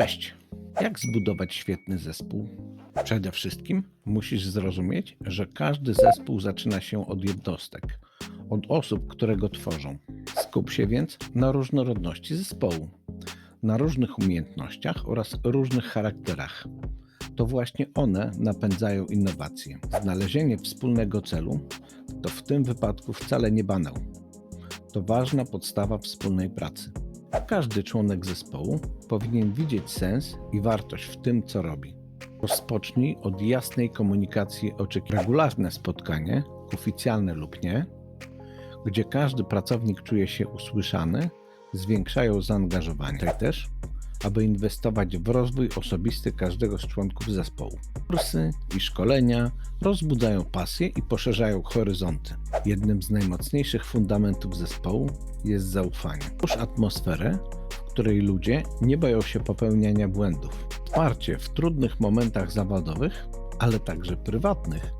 Cześć! Jak zbudować świetny zespół? Przede wszystkim musisz zrozumieć, że każdy zespół zaczyna się od jednostek, od osób, które go tworzą. Skup się więc na różnorodności zespołu, na różnych umiejętnościach oraz różnych charakterach. To właśnie one napędzają innowacje. Znalezienie wspólnego celu to w tym wypadku wcale nie banał. To ważna podstawa wspólnej pracy. Każdy członek zespołu powinien widzieć sens i wartość w tym, co robi. Rozpocznij od jasnej komunikacji oczekiwań. Regularne spotkanie, oficjalne lub nie, gdzie każdy pracownik czuje się usłyszany, zwiększają zaangażowanie. Tutaj też, aby inwestować w rozwój osobisty każdego z członków zespołu. Kursy i szkolenia rozbudzają pasję i poszerzają horyzonty. Jednym z najmocniejszych fundamentów zespołu jest zaufanie. Twórz atmosferę, w której ludzie nie boją się popełniania błędów. Wsparcie w trudnych momentach zawodowych, ale także prywatnych,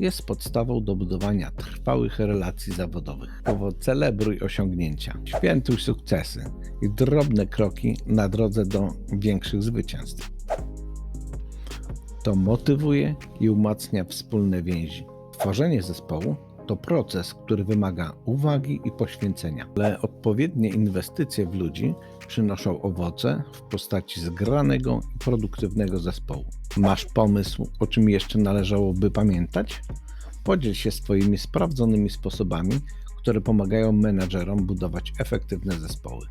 jest podstawą do budowania trwałych relacji zawodowych. Powo celebruj osiągnięcia, świętuj sukcesy i drobne kroki na drodze do większych zwycięstw. To motywuje i umacnia wspólne więzi. Tworzenie zespołu to proces, który wymaga uwagi i poświęcenia, ale odpowiednie inwestycje w ludzi przynoszą owoce w postaci zgranego i produktywnego zespołu. Masz pomysł, o czym jeszcze należałoby pamiętać? Podziel się swoimi sprawdzonymi sposobami, które pomagają menedżerom budować efektywne zespoły.